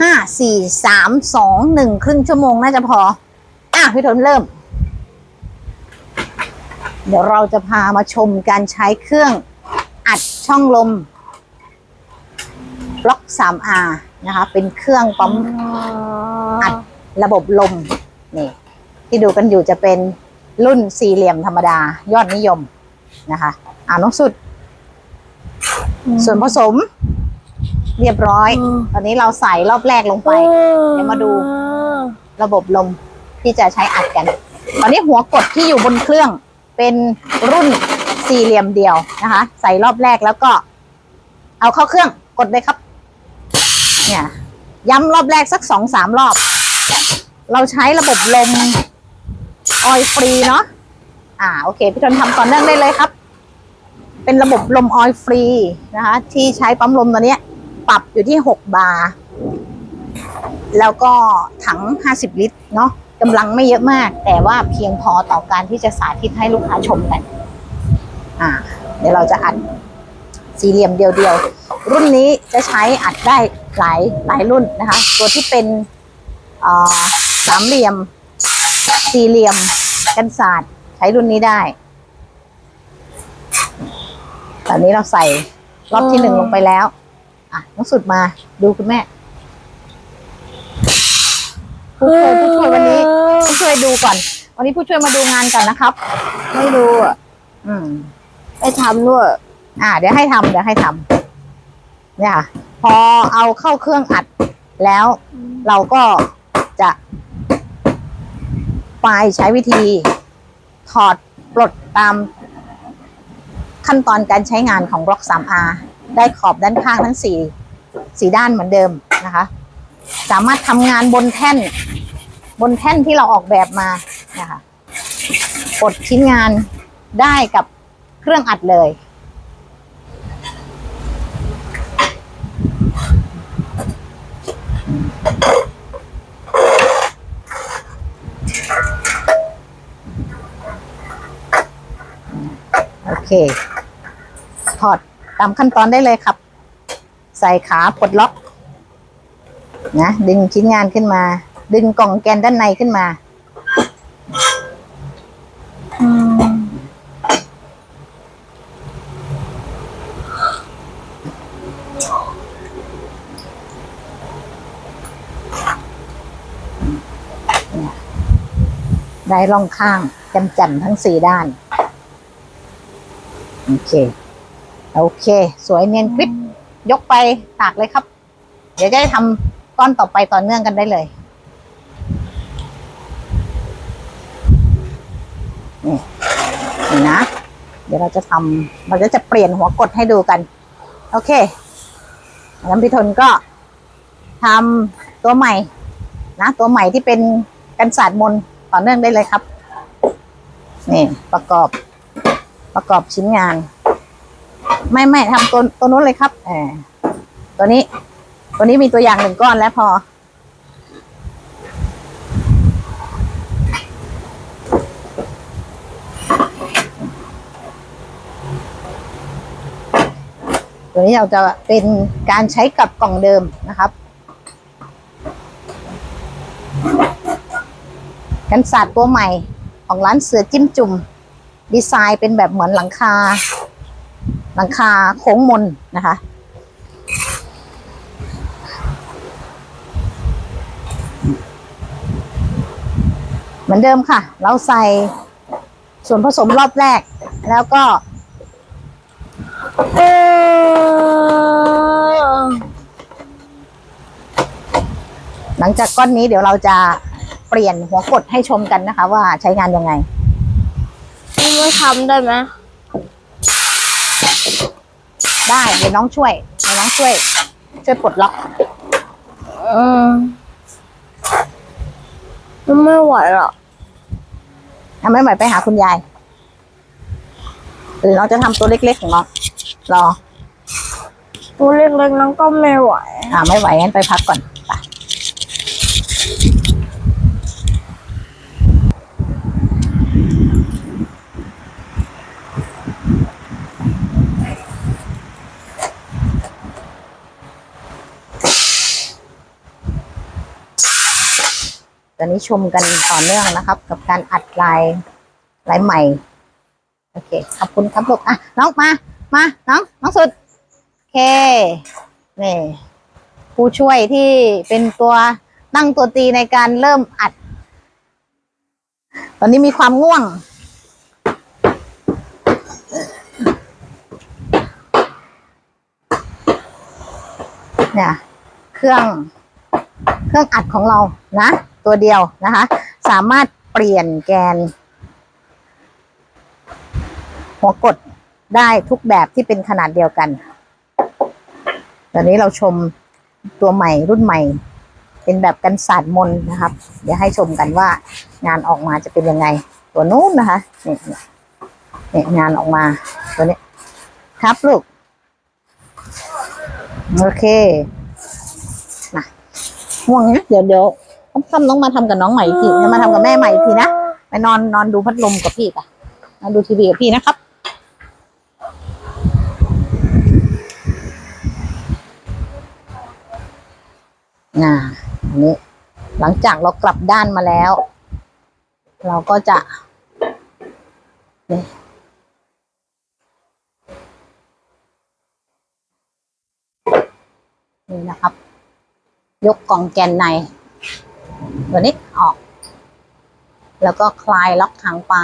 ห้าสี่สามสองหนึ่งครึ่งชั่วโมงน่าจะพอ อะพี่ทนเริ่ม เดี๋ยวเราจะพามาชมการใช้เครื่องอัดช่องลมบล็อก 3R นะคะ เป็นเครื่องปั๊มอัดระบบลม นี่ ที่ดูกันอยู่จะเป็นรุ่นสี่เหลี่ยมธรรมดา ยอดนิยมนะคะ อ่าน้องสุด ส่วนผสม เรียบร้อยอืมตอนนี้เราใส่รอบแรกลงไป เดี๋ยวมาดูระบบลมที่จะใช้อัดกัน ตอนนี้หัวกดที่อยู่บนเครื่องเป็นรุ่นสี่เหลี่ยมเดียวนะคะ ใส่รอบแรกแล้วก็ เอาเข้าเครื่องกดเลยครับ เนี่ย ย้ำรอบแรกสักสองสามรอบ เราใช้ระบบลมออยฟรีเนาะอ่าโอเค พี่ทนทำต่อเนื่องได้เลยครับ เป็นระบบลมออยฟรีนะคะ ที่ใช้ปั๊มลมตัวเนี้ย ปรับอยู่ที่หกบาร์แล้วก็ถัง50ลิตรเนาะกำลังไม่เยอะมาก แต่ว่าเพียงพอต่อการที่จะสาธิตให้ลูกค้าชมกัน อ่า เดี๋ยวเราจะอัดสี่เหลี่ยมเดียวๆ รุ่นนี้จะใช้อัดได้หลายหลายรุ่นนะคะ ตัวที่เป็นสามเหลี่ยม สี่เหลี่ยมกันศาสตร์ใช้รุ่นนี้ได้ตอนนี้เราใส่รอบที่หนึ่งลงไปแล้ว อะน้องสุดมาดูคุณแม่ผู้ช่วยผู้ช่วยวันนี้ผู้ช่วยดูก่อน วันนี้ผู้ช่วยมาดูงานก่อนนะครับ ไม่ดูอะอืมไปทำด้วยอ่า เดี๋ยวให้ทำเดี๋ยวให้ทำเนี่ยค่ะพอเอาเข้าเครื่องอัดแล้ว เราก็จะไปใช้วิธี ถอดปลดตามขั้นตอนการใช้งานของบล็อก 3R ได้ขอบด้านข้างทั้งสี่สี่ด้านเหมือนเดิมนะคะ สามารถทำงานบนแท่น บนแท่นที่เราออกแบบมานะคะปลดชิ้นงานได้กับเครื่องอัดเลย โอเค ถอด ตามขั้นตอนได้เลยครับ ใส่ขาปลดล็อกนะดึงชิ้นงานขึ้นมา ดึงกล่องแกนด้านในขึ้นมาได้ร่องข้างกันจันทั้งสี่ด้าน โอเค โอเค สวยเนียนกริบยกไปตากเลยครับ เดี๋ยวจะได้ทำก้อนต่อไปต่อเนื่องกันได้เลยนี่นี่นะ เดี๋ยวเราจะทำเราจะจะเปลี่ยนหัวกดให้ดูกัน โอเคงั้นพี่ทนก็ทำตัวใหม่ นะตัวใหม่ที่เป็นกันศาสตร์มนต่อเนื่องได้เลยครับ นี่ประกอบประกอบชิ้นงาน ไม่ไม่ทำตัวตัวนู้นเลยครับเออตัวนี้ ตัวนี้มีตัวอย่างหนึ่งก้อนแล้วพอ ตัวนี้เราจะเป็นการใช้กับกล่องเดิมนะครับ กันศาสตร์ตัวใหม่ของร้านเสือจิ้มจุ่ม ดีไซน์เป็นแบบเหมือนหลังคา หลังคาโค้งมนนะคะ เหมือนเดิมค่ะ เราใส่ส่วนผสมรอบแรก แล้วก็หลังจากก้อนนี้เดี๋ยวเราจะเปลี่ยนหัวกดให้ชมกันนะคะ ว่าใช้งานยังไงไม่ทำได้ไหม ได้เดี๋ยวน้องช่วยเดี๋ยวน้องช่วย ช่วยปลดล็อกอืมมันไม่ไหวหรอกทำไม่ไหวไปหาคุณยายหรือเราจะทำตัวเล็กๆของน้องรอ ตัวเล็กๆนั้นก็ไม่ไหว อ่าไม่ไหวงั้นไปพักก่อน นี้ชมกันต่อเนื่องนะครับ กับการอัดลายลายใหม่ โอเค ขอบคุณครับลูกอะน้องมา มา น้อง น้องสุด โอเค นี่ผู้ช่วยที่เป็นตัวตั้งตัวตีในการเริ่มอัด ตอนนี้มีความง่วง เนี่ย เครื่อง เครื่องอัดของเรานะ ตัวเดียวนะคะ สามารถเปลี่ยนแกน หัวกดได้ทุกแบบที่เป็นขนาดเดียวกัน ตอนนี้เราชมตัวใหม่รุ่นใหม่ เป็นแบบกันสาดมนนะครับ เดี๋ยวให้ชมกันว่างานออกมาจะเป็นยังไง ตัวนู้นนะคะนี่นี่นี่งานออกมาตัวนี้ ครับลูก โอเคมาห่วงนะเดี๋ยวเดี๋ยว ค่ำๆน้องมาทำกับน้องใหม่อีกทีจะมาทำกับแม่ใหม่อีกทีนะไปนอนนอนดูพัดลมกับพี่ปะนอนดูทีวีกับพี่นะครับน่ะอันนี้ หลังจากเรากลับด้านมาแล้ว เราก็จะนี่นี่นะครับ ยกกล่องแกนใน ตัวนี้ออก แล้วก็คลายล็อกหางปลา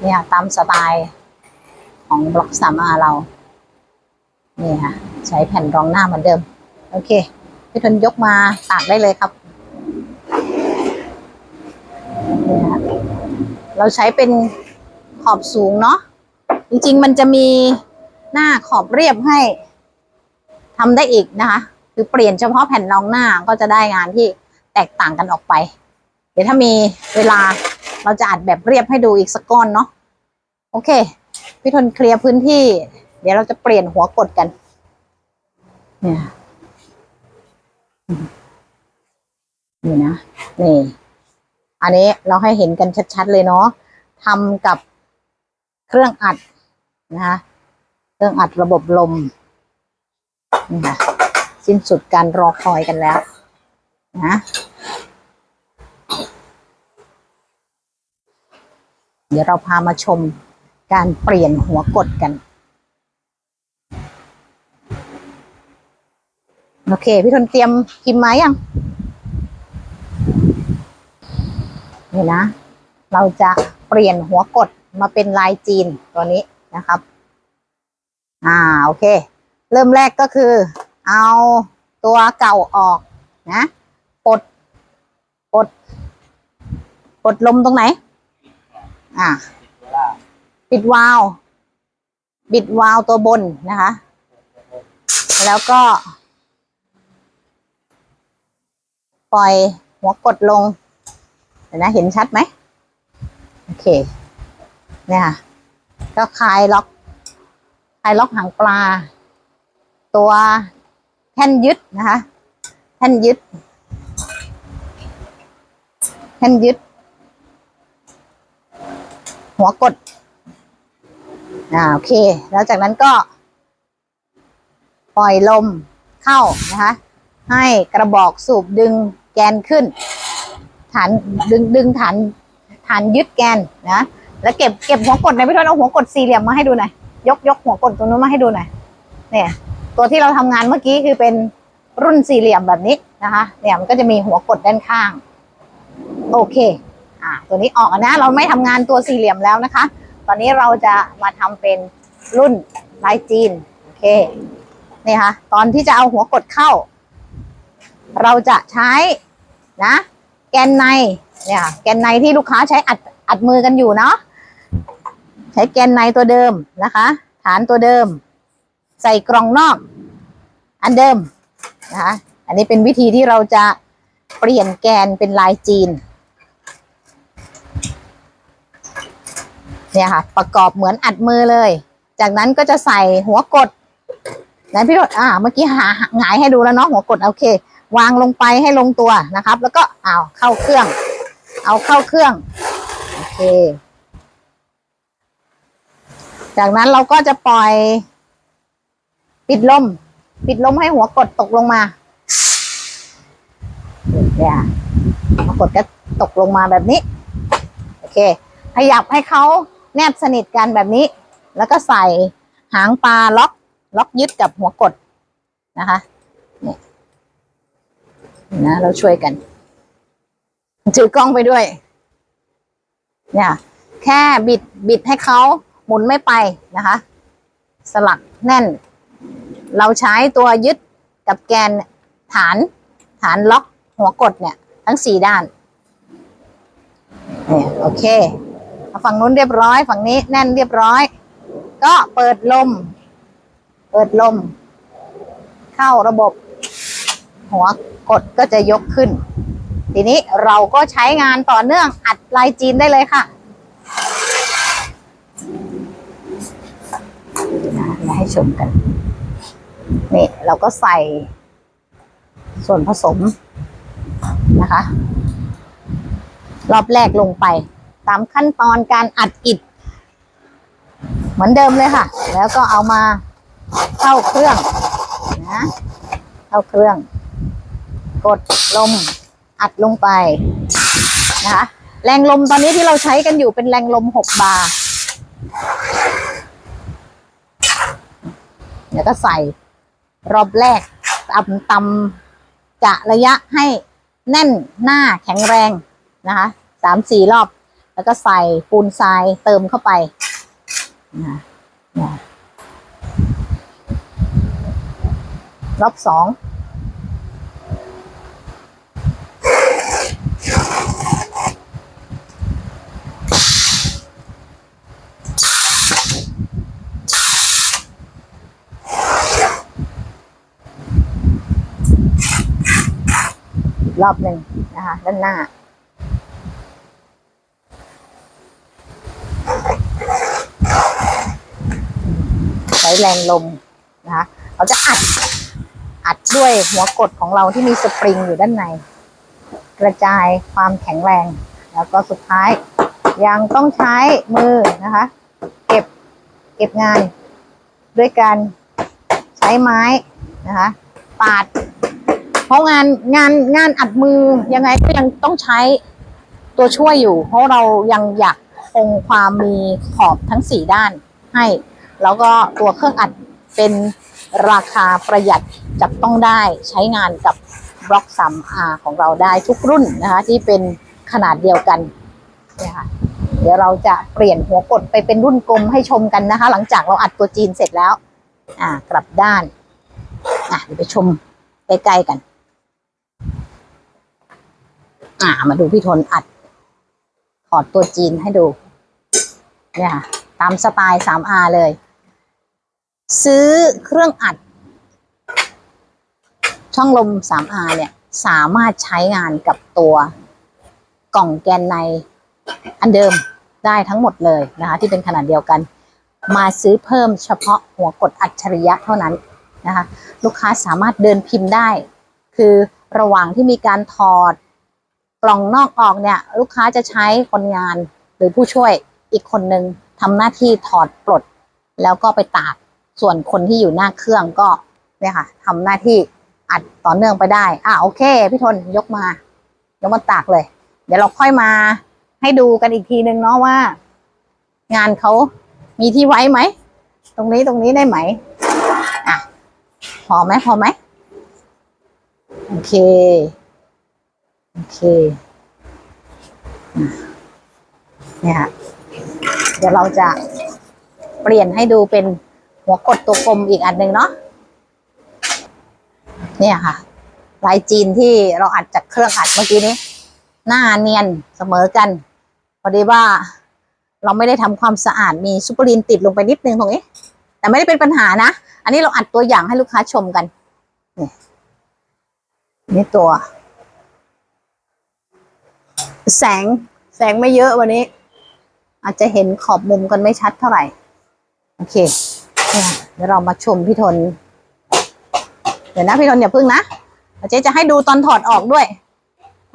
เนี่ยตามสไตล์ของบล็อกสามอาเรา นี่ค่ะ ใช้แผ่นรองหน้าเหมือนเดิม โอเค พี่ทนยกมาตากได้เลยครับนี่ค่ะเราใช้เป็นขอบสูงเนาะ จริงๆ มันจะมีหน้าขอบเรียบให้ ทำได้อีกนะคะคือเปลี่ยนเฉพาะแผ่นรองหน้าก็จะได้งานที่แตกต่างกันออกไป เดี๋ยวถ้ามีเวลาเราจะอัดแบบเรียบให้ดูอีกสักก้อนเนาะโอเค พี่ทนเคลียร์พื้นที่ เดี๋ยวเราจะเปลี่ยนหัวกดกัน เนี่ยนี่นะนี่อันนี้เราให้เห็นกันชัดๆเลยเนาะทำกับเครื่องอัดนะคะเครื่องอัดระบบลม นี่ค่ะสิ้นสุดการรอคอยกันแล้วนะเดี๋ยวเราพามาชมการเปลี่ยนหัวกดกัน โอเค พี่ทนเตรียมพิมพ์มายังนี่นะ เราจะเปลี่ยนหัวกดมาเป็นลายจีนตัวนี้นะครับ อ่า โอเค เริ่มแรกก็คือ เอาตัวเก่าออกนะปลดปลดปลดลมตรงไหน อ่าปิดวาล์วปิดวาล์วตัวบนนะคะ แล้วก็ ปล่อยหัวกดลงเดี๋ยวนะเห็นชัดไหมโอเค เนี่ยค่ะ ก็คลายล็อกคลายล็อกหางปลา ตัวแท่นยึดนะคะ แท่นยึด แท่นยึด หัวกด อ่าโอเค แล้วจากนั้นก็ ปล่อยลมเข้านะคะ ให้กระบอกสูบดึงแกนขึ้น ฐานดึงดึงฐานฐานยึดแกนนะแล้วเก็บเก็บหัวกดในอยพี่ทนเอาหัวกดสี่เหลี่ยมมาให้ดูหน่อยยกยกหัวกดตรงนู้นมาให้ดูหน่อยเนี่ย ตัวที่เราทำงานเมื่อกี้คือเป็นรุ่นสี่เหลี่ยมแบบนี้นะคะ เนี่ยมันก็จะมีหัวกดด้านข้าง โอเค อ่า ตัวนี้ออกนะ เราไม่ทำงานตัวสี่เหลี่ยมแล้วนะคะ ตอนนี้เราจะมาทำเป็นรุ่นลายจีน โอเค นี่ค่ะ ตอนที่จะเอาหัวกดเข้า เราจะใช้นะ แกนใน เนี่ย แกนในที่ลูกค้าใช้อัดอัดมือกันอยู่เนาะ ใช้แกนในตัวเดิมนะคะ ฐานตัวเดิม ใส่กล่องนอก อันเดิมนะคะ อันนี้เป็นวิธีที่เราจะเปลี่ยนแกนเป็นลายจีน เนี่ยค่ะ ประกอบเหมือนอัดมือเลย จากนั้นก็จะใส่หัวกดไหนพี่รถอ่า เมื่อกี้หาหงายให้ดูแล้วเนาะหัวกดโอเค วางลงไปให้ลงตัวนะครับ แล้วก็เอาเข้าเครื่อง เอาเข้าเครื่องโอเค จากนั้นเราก็จะปล่อย ปิดลม ปิดลมให้หัวกดตกลงมาเนี่ยหัวกดก็ตกลงมาแบบนี้ โอเค ขยับให้เขาแนบสนิทกันแบบนี้ แล้วก็ใส่หางปลาล็อก ล็อกยึดกับหัวกดนะคะเนี่ยนะเราช่วยกันถือกล้องไปด้วย เนี่ย แค่บิดบิดให้เขาหมุนไม่ไปนะคะ สลักแน่น เราใช้ตัวยึดกับแกนฐานฐานล็อกหัวกดเนี่ย ทั้งสี่ด้านเนี่ยโอเคฝั่งนู้นเรียบร้อย ฝั่งนี้แน่นเรียบร้อย ก็เปิดลม เปิดลม เข้าระบบ หัวกดก็จะยกขึ้น ทีนี้เราก็ใช้งานต่อเนื่องอัดลายจีนได้เลยค่ะนะมาให้ชมกัน นี่เราก็ใส่ส่วนผสมนะคะ รอบแรกลงไป ตามขั้นตอนการอัดอิฐเหมือนเดิมเลยค่ะ แล้วก็เอามาเข้าเครื่องนะเข้าเครื่อง กดลมอัดลงไปนะคะแรงลมตอนนี้ที่เราใช้กันอยู่เป็นแรงลม 6 บาร์เดี๋ยวก็ใส่ รอบแรกตำตำกะระยะให้แน่นหน้าแข็งแรงนะคะสามสี่รอบ แล้วก็ใส่ปูนทรายเติมเข้าไปนะนะรอบสอง รอบหนึ่งนะคะ ด้านหน้า ใช้แรงลมนะคะเราจะอัดอัดด้วยหัวกดของเราที่มีสปริงอยู่ด้านใน กระจายความแข็งแรง แล้วก็สุดท้าย ยังต้องใช้มือนะคะ เก็บเก็บงานด้วยการใช้ไม้นะคะ ปาด ราะงานงานงานอัดมือยังไงก็ยังต้องใช้ตัวช่วยอยู่ เพราะเรายังอยากคงความมีขอบทั้งสี่ด้านให้ แล้วก็ตัวเครื่องอัดเป็นราคาประหยัดจับต้องได้ใช้งานกับบล็อก 3R ของเราได้ทุกรุ่นนะคะ ที่เป็นขนาดเดียวกันเนี่ยค่ะเดี๋ยวเราจะเปลี่ยนหัวกดไปเป็นรุ่นกลมให้ชมกันนะคะ หลังจากเราอัดตัวจีนเสร็จแล้ว อ่ากลับด้าน อะเดี๋ยวไปชมใกล้ๆกัน อ่ามาดูพี่ทนอัดถอดตัวจีนให้ดู เนี่ยค่ะ ตามสไตล์ 3R เลย ซื้อเครื่องอัด ช่องลม 3R เนี่ย สามารถใช้งานกับตัวกล่องแกนในอันเดิมได้ทั้งหมดเลยนะคะ ที่เป็นขนาดเดียวกัน มาซื้อเพิ่มเฉพาะหัวกดอัจฉริยะเท่านั้นนะคะ ลูกค้าสามารถเดินพิมพ์ได้ คือระหว่างที่มีการถอด กล่องนอกออกเนี่ย ลูกค้าจะใช้คนงานหรือผู้ช่วยอีกคนนึงทำหน้าที่ถอดปลด แล้วก็ไปตากส่วนคนที่อยู่หน้าเครื่องก็เนี่ยค่ะทำหน้าที่อัดต่อเนื่องไปได้ อะโอเค พี่ทนยกมายกมาตากเลย เดี๋ยวเราค่อยมาให้ดูกันอีกทีนึงเนาะว่า งานเขามีที่ไว้ไหม ตรงนี้ตรงนี้ได้ไหมอะพอไหมพอไหมโอเค โอเคเนี่ยค่ะเดี๋ยวเราจะเปลี่ยนให้ดูเป็นหัวกดตัวกลมอีกอันหนึ่งเนาะเนี่ยค่ะ ลายจีนที่เราอัดจากเครื่องอัดเมื่อกี้นี้ หน้าเนียนเสมอกัน พอดีว่าเราไม่ได้ทำความสะอาดมีซูเปอร์ลีนติดลงไปนิดนึงตรงนี้ แต่ไม่ได้เป็นปัญหานะ อันนี้เราอัดตัวอย่างให้ลูกค้าชมกัน นี่นี่ตัว แสงแสงไม่เยอะวันนี้ อาจจะเห็นขอบมุมกันไม่ชัดเท่าไหร่ โอเคเดี๋ยวเรามาชมพี่ทน เดี๋ยวนะพี่ทนอย่าพึ่งนะเจ๊จะให้ดูตอนถอดออกด้วย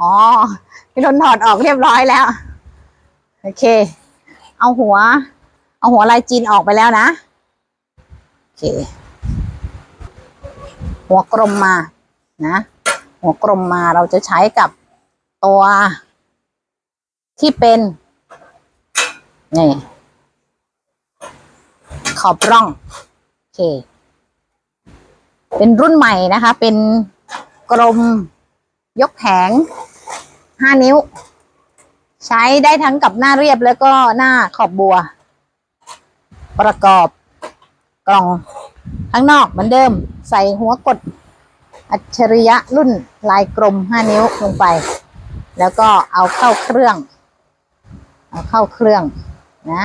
อ๋อ พี่ทนถอดออกเรียบร้อยแล้ว โอเค เอาหัว เอาหัวลายจีนออกไปแล้วนะ โอเค หัวกลมมา นะ หัวกลมมาเราจะใช้กับตัว ที่เป็นนี่ขอบร่อง โอเค เป็นรุ่นใหม่นะคะ เป็นกลมยกแผงห้านิ้ว ใช้ได้ทั้งกับหน้าเรียบแล้วก็หน้าขอบบัว ประกอบกล่องข้างนอกเหมือนเดิม ใส่หัวกดอัจฉริยะรุ่นลายกลมห้านิ้วลงไป แล้วก็เอาเข้าเครื่อง เอาเข้าเครื่องนะ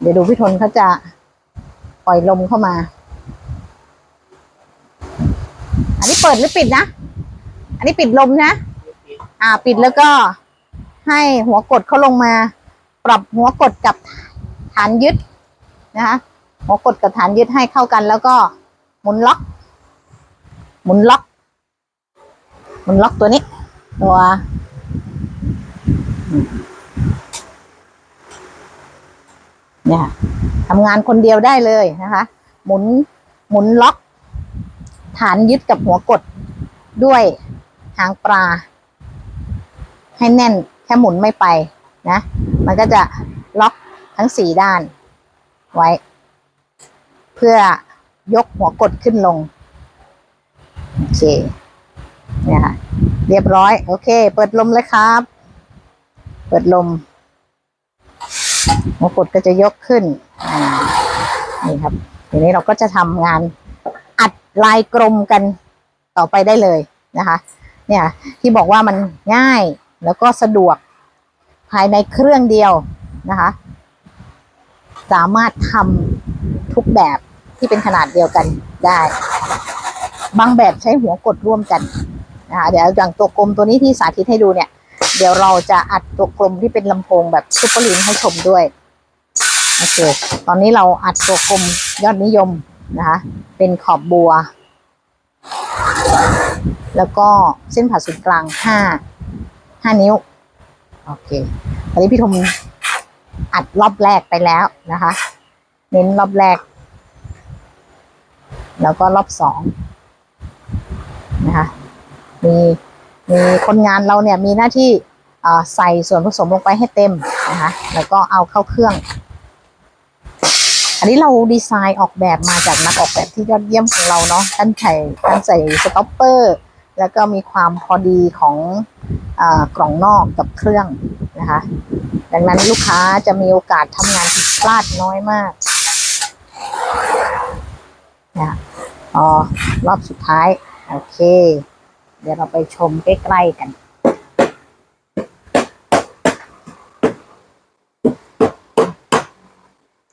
เดี๋ยวดูพี่ทนเขาจะปล่อยลมเข้ามา อันนี้เปิดหรือปิดนะ อันนี้ปิดลมนะ อ่า ปิดแล้วก็ให้หัวกดเขาลงมา ปรับหัวกดกับฐานยึดนะคะหัวกดกับฐานยึดให้เข้ากัน แล้วก็หมุนล็อก หมุนล็อก หมุนล็อกตัวนี้ ตัว เนี่ยทำงานคนเดียวได้เลยนะคะ หมุนหมุนล็อก ฐานยึดกับหัวกดด้วยหางปลา ให้แน่นแค่หมุนไม่ไปนะ มันก็จะล็อกทั้งสี่ด้านไว้ เพื่อยกหัวกดขึ้นลง โอเคเนี่ยค่ะเรียบร้อย โอเค เปิดลมเลยครับ เปิดลม หัวกดก็จะยกขึ้นนี่ครับทีนี้เราก็จะทำงานอัดลายกลมกันต่อไปได้เลยนะคะ เนี่ย ที่บอกว่ามันง่ายแล้วก็สะดวกภายในเครื่องเดียวนะคะ สามารถทำทุกแบบที่เป็นขนาดเดียวกันได้ บางแบบใช้หัวกดร่วมกันนะคะเดี๋ยวอย่างตัวกลมตัวนี้ที่สาธิตให้ดูเนี่ย เดี๋ยวเราจะอัดตัวกลมที่เป็นลำโพงแบบซุปเปอร์ลินให้ชมด้วย โอเค ตอนนี้เราอัดตัวกลมยอดนิยมนะคะเป็นขอบบัว แล้วก็เส้นผ่าศูนย์กลางห้าห้านิ้ว โอเค ตอนนี้พี่ทมอัดรอบแรกไปแล้วนะคะ เน้นรอบแรก แล้วก็รอบสองนะคะมี มีคนงานเราเนี่ยมีหน้าที่ใส่ส่วนผสมลงไปให้เต็มนะคะแล้วก็เอาเข้าเครื่อง อันนี้เราดีไซน์ออกแบบมาจากนักออกแบบที่ยอดเยี่ยมของเราเนาะท่านใส่ท่านใส่สต็อปเปอร์แล้วก็มีความพอดีของอกล่องนอกกับเครื่องนะคะ ดังนั้นลูกค้าจะมีโอกาสทำงานผิดพลาดน้อยมากนะอ๋อรอบสุดท้าย โอเค เดี๋ยวเราไปชมใกล้ๆกัน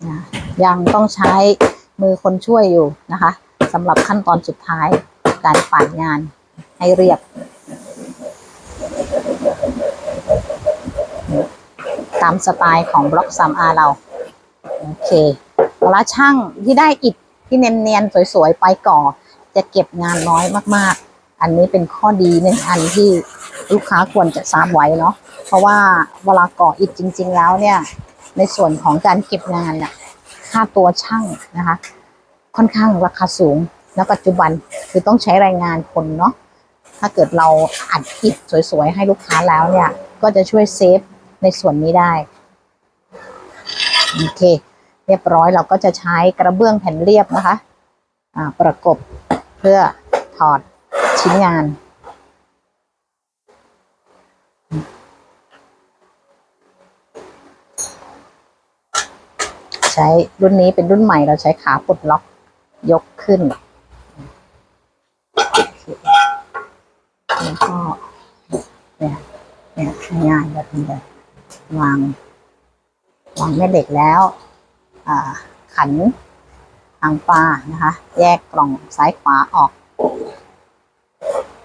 นะยังต้องใช้มือคนช่วยอยู่นะคะสำหรับขั้นตอนสุดท้ายการปาดงานให้เรียบตามสไตล์ของบล็อก 3R เรา โอเคเวลาช่างที่ได้อิฐที่เนียนๆ สวย ๆ ไปก่อ จะเก็บงานน้อยมาก ๆ อันนี้เป็นข้อดีหนึ่งอันที่ลูกค้าควรจะทราบไว้เนาะเพราะว่าเวลาก่ออิฐจริง ๆ แล้วเนี่ย ในส่วนของการเก็บงานน่ะค่าตัวช่างนะคะ ค่อนข้างราคาสูงณปัจจุบันคือต้องใช้แรงงานคนเนาะถ้าเกิดเราอัดอิฐสวยๆ ให้ลูกค้าแล้วเนี่ย ก็จะช่วยเซฟในส่วนนี้ได้โอเค เรียบร้อยเราก็จะใช้กระเบื้องแผ่นเรียบนะคะ อ่าประกบเพื่อถอด ชิ้นงาน ใช้รุ่นนี้เป็นรุ่นใหม่เราใช้ขาปลดล็อกยกขึ้น แล้วก็เนี่ยเนี่ยง่ายแบบนี้เลยวางวางแม่เหล็กแล้ว อ่า ขันหางปลานะคะ แยกกล่องซ้ายขวาออก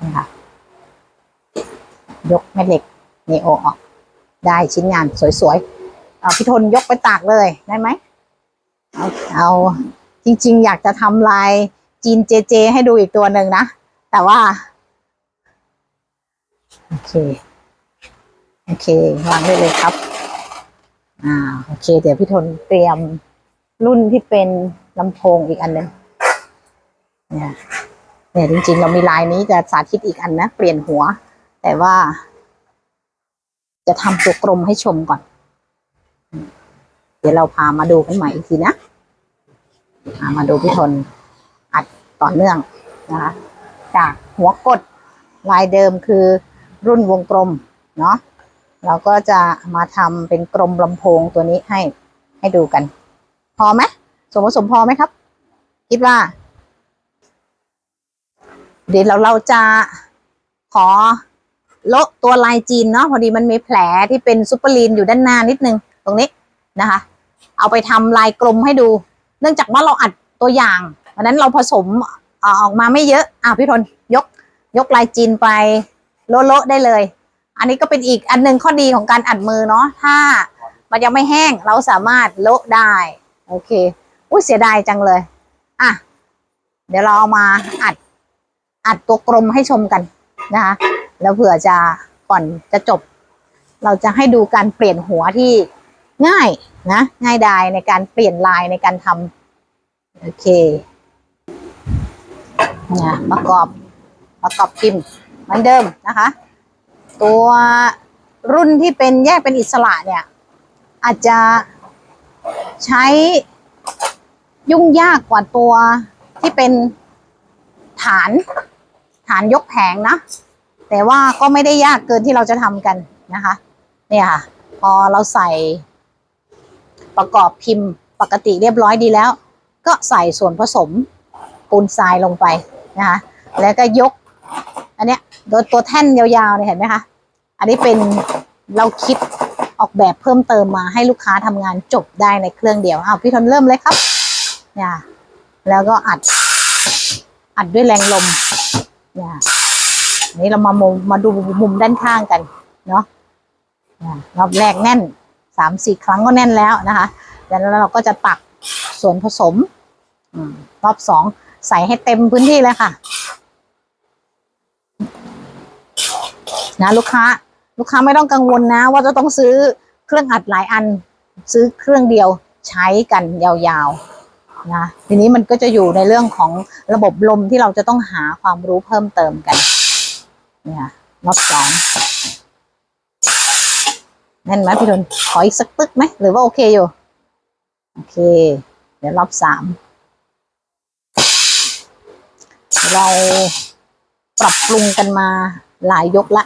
นะคะยกแม่เหล็กเนโอออก ได้ชิ้นงานสวยๆเอาพี่ทนยกไปตากเลยได้ไหมเอาเอาจริง ๆ อยากจะทำลายจีนเจเจ ให้ดูอีกตัวหนึ่งนะ แต่ว่า โอเค โอเควางได้เลยครับ อ่าโอเค เดี๋ยวพี่ทนเตรียมรุ่นที่เป็นลำโพงอีกอันหนึ่งเนี่ย เนี่ยจริงๆ เรามีลายนี้จะสาธิตอีกอันนะ เปลี่ยนหัว แต่ว่า จะทำตัวกลมให้ชมก่อน เดี๋ยวเราพามาดูกันใหม่อีกทีนะพามาดูพี่ทนอัดต่อเนื่องนะคะจากหัวกดลายเดิมคือรุ่นวงกลมเนาะเราก็จะมาทำเป็นกลมลำโพงตัวนี้ให้ให้ดูกัน พอไหมส่วนผสมพอไหมครับ คิดว่า เดี๋ยวเราเราจะขอโละตัวลายจีนเนาะพอดีมันมีแผลที่เป็นซุปเปอร์ลีนอยู่ด้านหน้านิดนึงตรงนี้นะคะ เอาไปทำลายกลมให้ดู เนื่องจากว่าเราอัดตัวอย่างวันนั้นเราผสมอออกมาไม่เยอะอะพี่ทนยกยกลายจีนไปโละโละได้เลย อันนี้ก็เป็นอีกอันหนึ่งข้อดีของการอัดมือเนาะถ้ามันยังไม่แห้งเราสามารถโละได้โอเคอุ้ยเสียดายจังเลยอะเดี๋ยวเราเอามาอัด อัดตัวกลมให้ชมกันนะคะ แล้วเผื่อจะก่อนจะจบ เราจะให้ดูการเปลี่ยนหัวที่ง่ายนะ ง่ายดายในการเปลี่ยนลายในการทำโอเคเนี่ยประกอบประกอบพิมพ์เหมือนเดิมนะคะ ตัวรุ่นที่เป็นแยกเป็นอิสระเนี่ย อาจจะใช้ยุ่งยากกว่าตัวที่เป็นฐาน ฐานยกแผงนะ แต่ว่าก็ไม่ได้ยากเกินที่เราจะทำกันนะคะ เนี่ยค่ะ พอเราใส่ประกอบพิมพ์ปกติเรียบร้อยดีแล้ว ก็ใส่ส่วนผสมปูนทรายลงไปนะคะแล้วก็ยก อันเนี้ยโดยตัวแท่นยาวๆเนี่ยเห็นไหมคะอันนี้เป็นเราคิดออกแบบเพิ่มเติมมาให้ลูกค้าทำงานจบได้ในเครื่องเดียวอ้าวพี่ทนเริ่มเลยครับเนี่ยแล้วก็อัดอัดด้วยแรงลม เนี่ยอันนี้เรามามุมมาดูมุมด้านข้างกัน เนาะรอบแรกแน่นสามสี่ครั้งก็แน่นแล้วนะคะแล้วเราก็จะตักส่วนผสมอมรอบสองใส่ให้เต็มพื้นที่เลยค่ะ นะลูกค้า ลูกค้าไม่ต้องกังวลนะ ว่าจะต้องซื้อเครื่องอัดหลายอัน ซื้อเครื่องเดียวใช้กันยาวๆ นะทีนี้มันก็จะอยู่ในเรื่องของระบบลมที่เราจะต้องหาความรู้เพิ่มเติมกันเนี่ยรอบสองแน่นไหมพี่ดนขออีกสักตึกไหมหรือว่าโอเคอยู่ โอเค เดี๋ยวรอบสามเราปรับปรุงกันมาหลายยกละ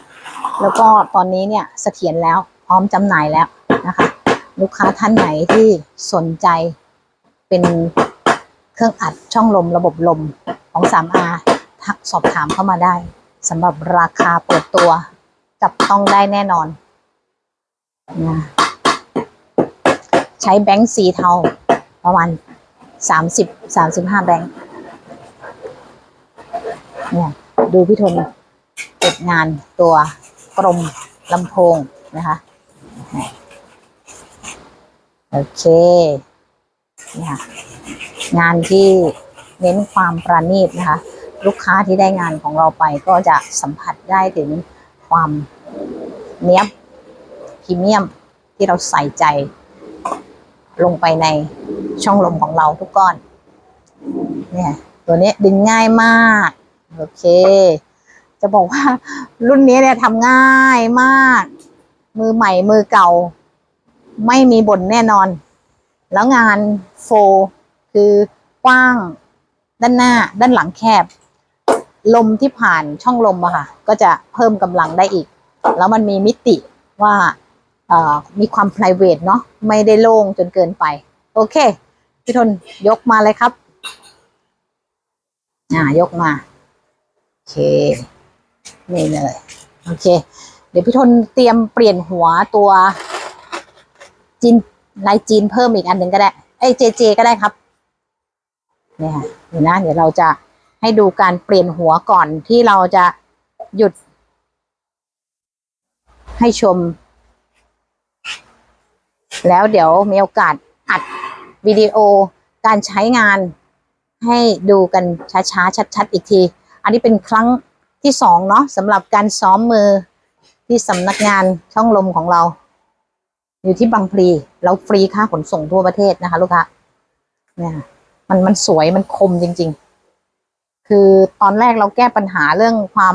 แล้วก็ตอนนี้เนี่ยเสถียรแล้วพร้อมจำหน่ายแล้วนะคะ ลูกค้าท่านไหนที่สนใจเป็น เครื่องอัดช่องลมระบบลมของ 3R ทักสอบถามเข้ามาได้สำหรับราคาเปิดตัวจับต้องได้แน่นอนนะใช้แบงค์สีเทาประมาณ 30 35 แบงค์เนี่ยดูพี่ทนเก็บงานตัวกลมลำโพงนะคะโอเค เนี่ค่ะ งานที่เน้นความประณีตนะคะ ลูกค้าที่ได้งานของเราไปก็จะสัมผัสได้ถึงความเนี้ยบพรีเมียมที่เราใส่ใจ ลงไปในช่องลมของเราทุกก้อน เนี่ยตัวนี้ดึงง่ายมาก โอเค จะบอกว่ารุ่นนี้เนี่ยทำง่ายมาก มือใหม่มือเก่า ไม่มีบ่นแน่นอน แล้วงานโฟ คือกว้างด้านหน้าด้านหลังแคบ ลมที่ผ่านช่องลมอะค่ะ ก็จะเพิ่มกำลังได้อีก แล้วมันมีมิติว่ามีความ p r i v a t เนาะไม่ได้โล่งจนเกินไป โอเค พี่ทนยกมาเลยครับ อ่ายกมา โอเค นี่เลย โอเค เดี๋ยวพี่ทนเตรียมเปลี่ยนหัวตัวจีนลายจีนเพิ่มอีกอันหนึ่งก็ได้ เอ้ยเจเจก็ได้ครับ เนี่ยค่ะเดี๋ยวนะเดี๋ยวเราจะให้ดูการเปลี่ยนหัวก่อนที่เราจะหยุด ให้ชม แล้วเดี๋ยวมีโอกาสอัดวิดีโอการใช้งานให้ดูกันช้าๆ ชัด ๆ อีกที อันนี้เป็นครั้งที่สองเนาะสำหรับการซ้อมมือที่สำนักงานช่องลมของเรา อยู่ที่บางพลีเราฟรีค่าขนส่งทั่วประเทศนะคะ ลูกค้าเนี่ย มันมันสวยมันคมจริง ๆ คือตอนแรกเราแก้ปัญหาเรื่องความ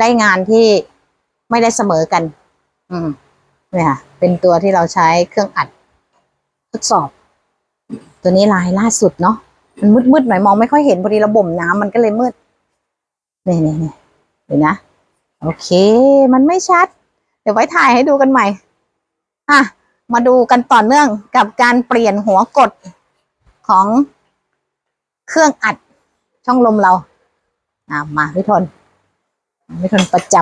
ได้งานที่ไม่ได้เสมอกัน อืมเนี่ยค่ะเป็นตัวที่เราใช้เครื่องอัดทดสอบ ตัวนี้ลายล่าสุดเนาะมันมืดๆหน่อยมองไม่ค่อยเห็นพอดีระบบน้ำมันก็เลยมืดนี่นี่นี่เดี๋ยนะโอเค มันไม่ชัด เดี๋ยวไว้ถ่ายให้ดูกันใหม่ อะ มาดูกันต่อเนื่องกับการเปลี่ยนหัวกด ของเครื่องอัดช่องลมเราอะมาพี่ทนพี่ทนประจ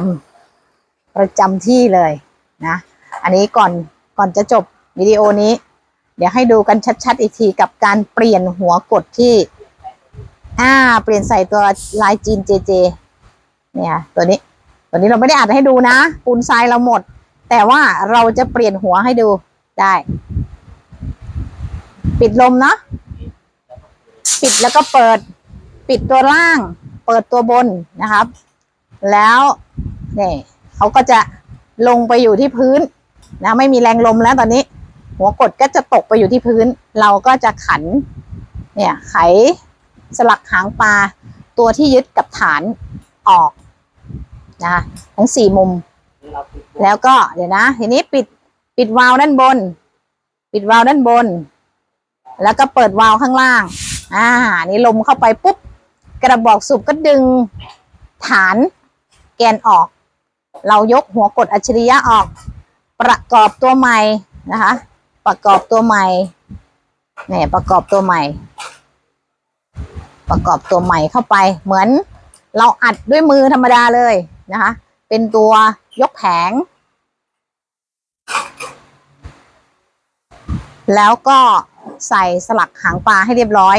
ำประจำที่เลยนะอันนี้ก่อนก่อนจะจบวิดีโอนี้ เดี๋ยวให้ดูกันชัด ๆ อีกทีกับการเปลี่ยนหัวกดที่อ่าเปลี่ยนใส่ตัวลายจีนเจเจเนี่ยตัวนี้ตัวนี้เราไม่ได้อัดให้ดูนะ ปูนทรายเราหมด แต่ว่าเราจะเปลี่ยนหัวให้ดูได้ ปิดลมเนาะ ปิดแล้วก็เปิด ปิดตัวล่าง เปิดตัวบนนะครับ แล้วเนี่ยเขาก็จะลงไปอยู่ที่พื้นนะไม่มีแรงลมแล้วตอนนี้ หัวกดก็จะตกไปอยู่ที่พื้น เราก็จะขัน เนี่ยไขสลักหางปลาตัวที่ยึดกับฐานออกนะคะทั้งสี่มุม แล้วก็เดี๋ยวนะทีนี้ปิดปิดวาล์วด้านบน ปิดวาล์วด้านบน แล้วก็เปิดวาล์วข้างล่าง อ่านี่ลมเข้าไปปุ๊บ กระบอกสูบก็ดึงฐานแกนออก เรายกหัวกดอัจฉริยะออก ประกอบตัวใหม่นะคะ ประกอบตัวใหม่เนี่ยประกอบตัวใหม่ ประกอบตัวใหม่เข้าไป เหมือนเราอัดด้วยมือธรรมดาเลยนะคะ เป็นตัวยกแผง แล้วก็ใส่สลักหางปลาให้เรียบร้อย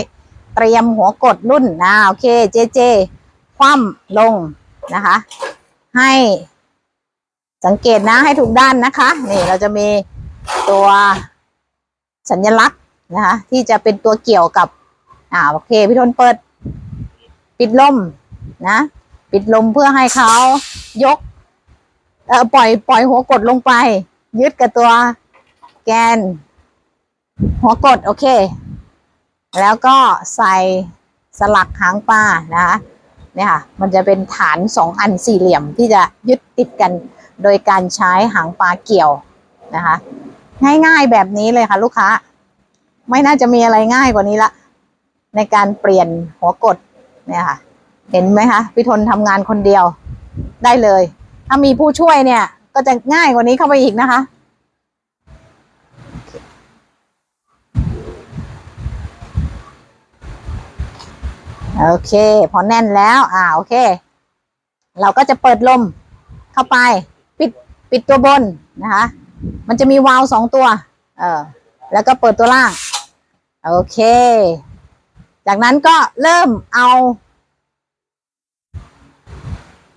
เตรียมหัวกดรุ่นนะโอเคเจเจคว่ำลงนะคะ ให้สังเกตนะให้ถูกด้านนะคะ นี่เราจะมีตัวสัญลักษณ์นะคะ ที่จะเป็นตัวเกี่ยวกับ อ่าโอเคพี่ทนเปิด ปิดลมนะ ปิดลมเพื่อให้เขายกเออปล่อยปล่อยหัวกดลงไป ยึดกับตัวแกน หัวกดโอเค แล้วก็ใส่สลักหางปลานะคะเนี่ยค่ะมันจะเป็นฐานสองอันสี่เหลี่ยมที่จะยึดติดกันโดยการใช้หางปลาเกี่ยวนะคะ ง่ายๆแบบนี้เลยค่ะลูกค้า ไม่น่าจะมีอะไรง่ายกว่านี้ละ ในการเปลี่ยนหัวกดเนี่ยค่ะ เห็นไหมคะพี่ทนทำงานคนเดียวได้เลย ถ้ามีผู้ช่วยเนี่ย ก็จะง่ายกว่านี้เข้าไปอีกนะคะ โอเค พอแน่นแล้ว อ่าโอเค เราก็จะเปิดลมเข้าไป ปิดปิดตัวบนนะคะ มันจะมีวาล์วสองตัว เออแล้วก็เปิดตัวล่าง โอเค จากนั้นก็เริ่มเอา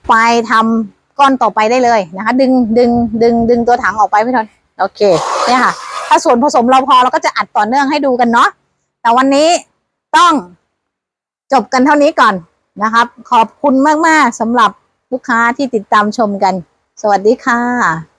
ไปทำก้อนต่อไปได้เลยนะคะ ดึงดึงดึงดึงตัวถังออกไปพี่ทนโอเค เนี่ยค่ะ ถ้าส่วนผสมเราพอเราก็จะอัดต่อเนื่องให้ดูกันเนาะแต่วันนี้ต้อง จบกันเท่านี้ก่อนนะครับ ขอบคุณมาก ๆสำหรับลูกค้าที่ติดตามชมกัน สวัสดีค่ะ